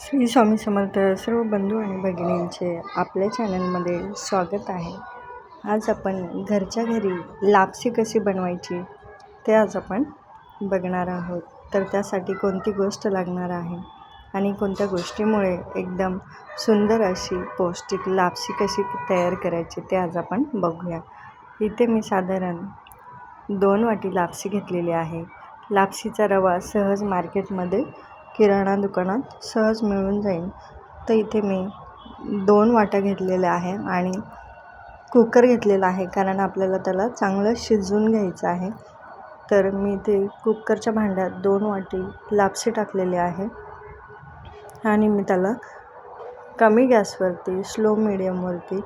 श्री स्वामी समर्थ सर्व बंधू आणि भगिनींचे आपल्या चॅनलमध्ये स्वागत आहे. आज आपण घरच्या घरी लापसी कशी बनवायची ते आज आपण बघणार आहोत. तर त्यासाठी कोणती गोष्ट लागणार आहे आणि कोणत्या गोष्टीमुळे एकदम सुंदर अशी पौष्टिक लापसी कशी तयार करायची ते आज आपण बघूया. इथे मी साधारण दोन वाटी लापसी घेतलेली आहे. लापसीचा रवा सहज मार्केटमध्ये किराणा दुकानात सहज मिळून जाईल तर इथे मी दोन वाट्या घेतलेल्या आहे आणि कुकर घेतलेला आहे कारण आपल्याला त्याला चांगलं शिजवून घ्यायचं आहे. तर मी ते कुकरच्या भांड्यात दोन वाटी लापसी टाकलेली आहे आणि मी त्याला कमी गॅसवरती स्लो मिडियमवरती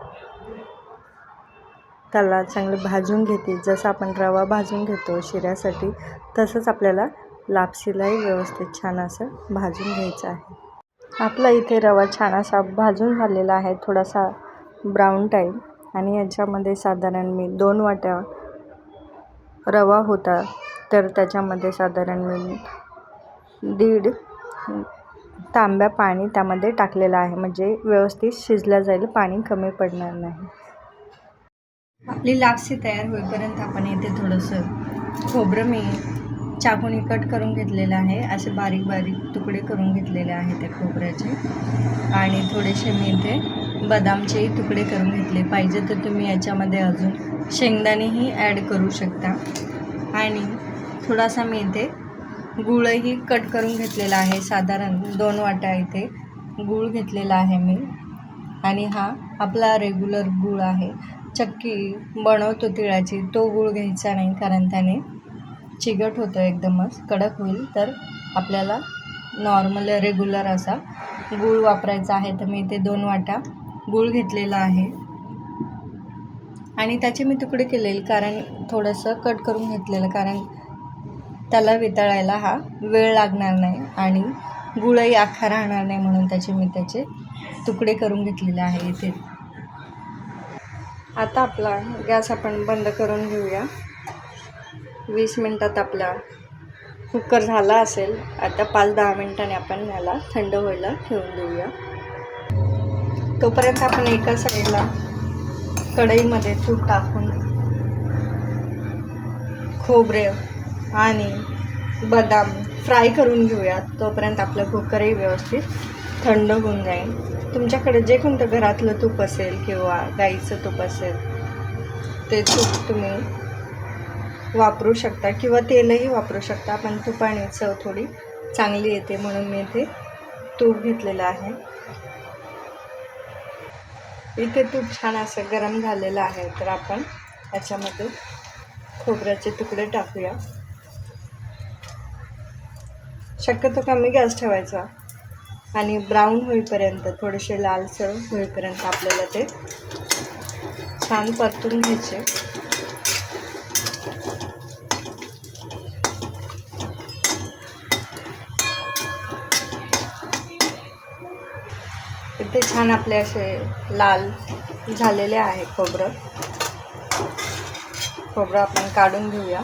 त्याला चांगलं भाजून घेते. जसं आपण रवा भाजून घेतो शिऱ्यासाठी तसंच आपल्याला लापसीलाही व्यवस्थित छान असं भाजून घ्यायचं आहे. आपला इथे रवा छान असा भाजून झालेला आहे थोडासा ब्राऊन टाईप. आणि याच्यामध्ये साधारण मी दोन वाट्या रवा होता तर त्याच्यामध्ये साधारण मी दीड तांब्या पाणी त्यामध्ये टाकलेलं आहे. म्हणजे व्यवस्थित शिजल्या जाईल पाणी कमी पडणार नाही. आपली लापसी तयार होईपर्यंत आपण इथे थोडंसं खोबरं मी चाकूने कट करून घेतलेलं आहे. असे बारीक बारीक तुकडे करून घेतलेले आहे त्या खोबऱ्याचे. आणि थोडेसे मी इथे बदामचेही तुकडे करून घेतले. पाहिजे तर तुम्ही याच्यामध्ये अजून शेंगदाणेही ॲड करू शकता. आणि थोडासा मी इथे गुळही कट करून घेतलेला आहे. साधारण दोन वाट्या इथे गूळ घेतलेला आहे मी. आणि हा आपला रेग्युलर गूळ आहे. चक्की बनवतो तिळाची. तो गूळ घ्यायचा नाही कारण त्याने चिकट होतं एकदमच कडक होईल तर आपल्याला नॉर्मल रेग्युलर असा गूळ वापरायचा आहे. तर मी इथे दोन वाटा गूळ घेतलेला आहे. आणि त्याचे मी तुकडे केलेले कारण थोडंसं कट करून घेतलेलं कारण त्याला वितळायला हा वेळ लागणार नाही आणि गुळही आखा राहणार नाही म्हणून त्याचे मी त्याचे तुकडे करून घेतलेले आहे इथे. आता आपला गॅस आपण बंद करून घेऊया. वीस मिनटात आपला कुकर झाला असेल. आता पाच दहा मिनटाने आपण ह्याला थंड व्हायला ठेवून देऊया. तोपर्यंत आपण एका साईडला कढईमध्ये तूप टाकून खोबरे आणि बदाम फ्राय करून घेऊयात. तोपर्यंत आपलं कुकरही व्यवस्थित थंड होऊन जाईल. तुमच्याकडे जे कोणतं घरातलं तूप असेल किंवा गाईचं तूप असेल ते तूप तुम्ही वापरू शकता किंवा तेलही वापरू शकता. पण तुपाने चव थोडी चांगली येते म्हणून मी इथे तूप घेतलेलं आहे. इथे तूप छान असं गरम झालेलं आहे. तर आपण याच्यामध्ये खोबऱ्याचे तुकडे टाकूया. शक्यतो कमी गॅस ठेवायचा आणि ब्राऊन होईपर्यंत थोडेसे लालसर होईपर्यंत आपल्याला ते छान परतून घ्यायचे. ते छान आपले असे लाल झालेले आहे खोबरं. खोबरं आपण काढून घेऊया.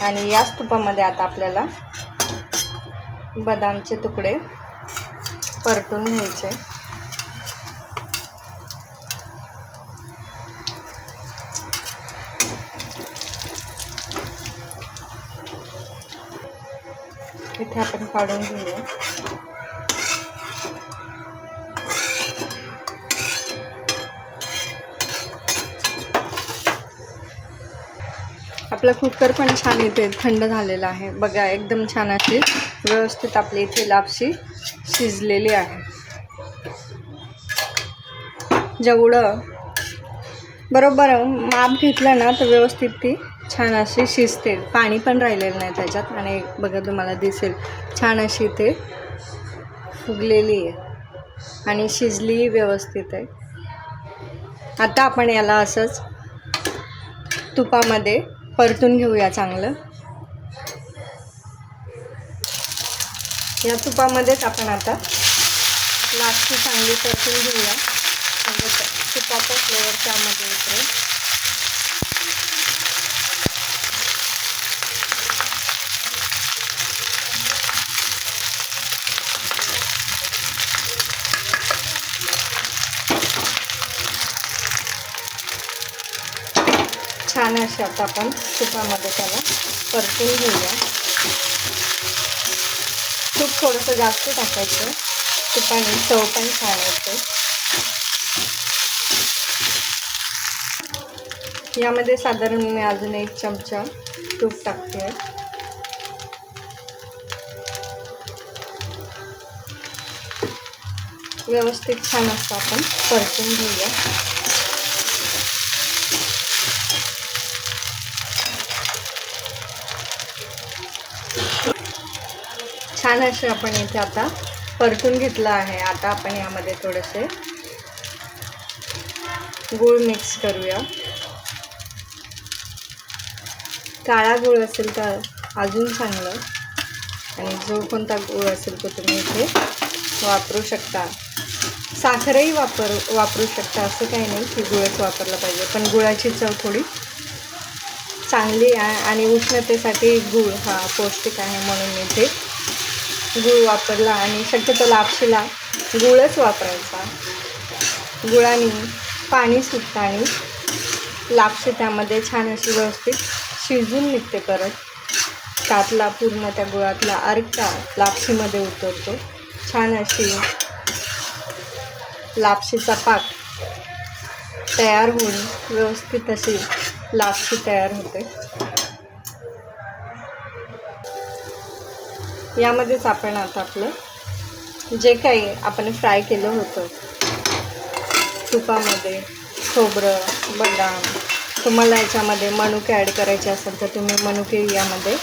आणि याच तुपामध्ये आता आपल्याला बदामचे तुकडे परतून घ्यायचे. इथे आपण काढून घेऊया. आपला कुकर पण छान इथे थंड झालेला आहे. बघा एकदम छान अशी व्यवस्थित आपली इथे लापशी शिजलेली आहे. जेवढं बरोबर माप घेतलं ना तर व्यवस्थित ती छान अशी शिजते. पाणी पण राहिलेलं नाही त्याच्यात आणि बघा तुम्हाला दिसेल छान अशी इथे फुगलेली आहे. आणि शिजलीही व्यवस्थित आहे. आता आपण याला असंच तुपामध्ये परतून घेऊया चांगलं. या तुपामध्येच आपण आता लास्टची चांगली परतून घेऊया. म्हणजे तुपाचा फ्लेवर त्यामध्ये उतरेल छान असे आता आपण तुपामध्ये त्याला परतून घेऊया. तूप थोडंसं जास्त टाकायचं. तुपाने चव पण छान येते यामध्ये साधारण मी अजून एक चमचा तूप टाकते. व्यवस्थित छान असं आपण परतून घेऊया. छान असे आपण इथे आता परतून घेतलं आहे. आता आपण यामध्ये थोडेसे गूळ मिक्स करूया. काळा गूळ असेल तर अजून चांगलं. आणि जो कोणता गूळ असेल तो तुम्ही इथे वापरू शकता. साखरही वापर वापरू शकता. असं काही नाही की गुळच वापरलं पाहिजे. पण गुळाची चव थोडी चांगली आहे. आणि उष्णतेसाठी गूळ हा पौष्टिक आहे म्हणून मी इथे गूळ वापरला आणि शक्यतो लापशीला गुळच वापरायचा. गुळाने पाणी सुटतं आणि लापशी त्यामध्ये छान अशी व्यवस्थित शिजून निघते परत. त्यातला पूर्ण त्या गुळातला अर्का लापशीमध्ये उतरतो. छान अशी लापशीचा पाक तयार होऊन व्यवस्थित अशी लापशी तयार होते. यामध्येच आपण आता आपलं. जे काही आपण फ्राय केलं होतं. तुपामध्ये खोबरं बदाम. तुम्हाला याच्यामध्ये मनुके ॲड करायचे असेल तर तुम्ही मनुके यामध्ये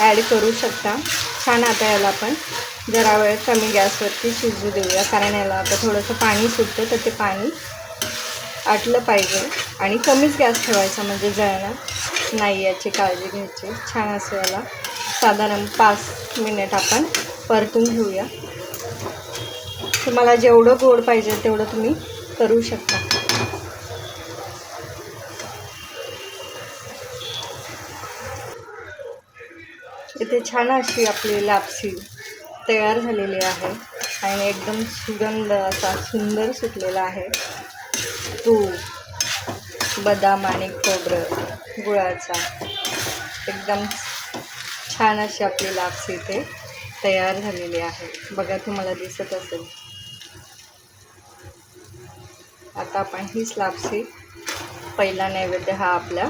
ॲड करू शकता. छान आता याला आपण जरा वेळ कमी गॅसवरती शिजू देऊया. कारण याला आता थोडंसं पाणी सुटतं तर ते पाणी आटलं पाहिजे. आणि कमीच गॅस ठेवायचा म्हणजे जळणार नाही याची काळजी घ्यायची. छान असं याला साधारण पाच मिनिट आपण परतून घेऊया. तुम्हाला जेवढं गोड पाहिजे तेवढं तुम्ही करू शकता. इथे छान अशी आपली लापसी तयार झालेली आहे आणि एकदम सुगंध असा सुंदर सुटलेला आहे. तूप बदाम आणि खोबरं गुळाचा एकदम छान अशी आपली लापसी इथे तयार झालेली आहे. बघा तुम्हाला दिसत असेल. आता आपण हीच लापसी पहिला नैवेद्य हा आपल्या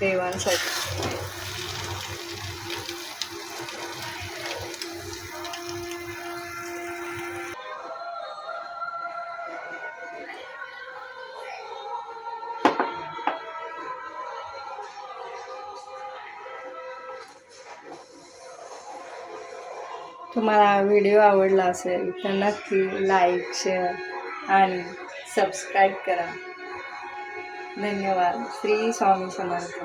देवांसाठी. तुम्हाला व्हिडिओ आवडला असेल तर नक्की लाईक शेअर आणि सबस्क्राईब करा. धन्यवाद. श्री स्वामी समर्थ.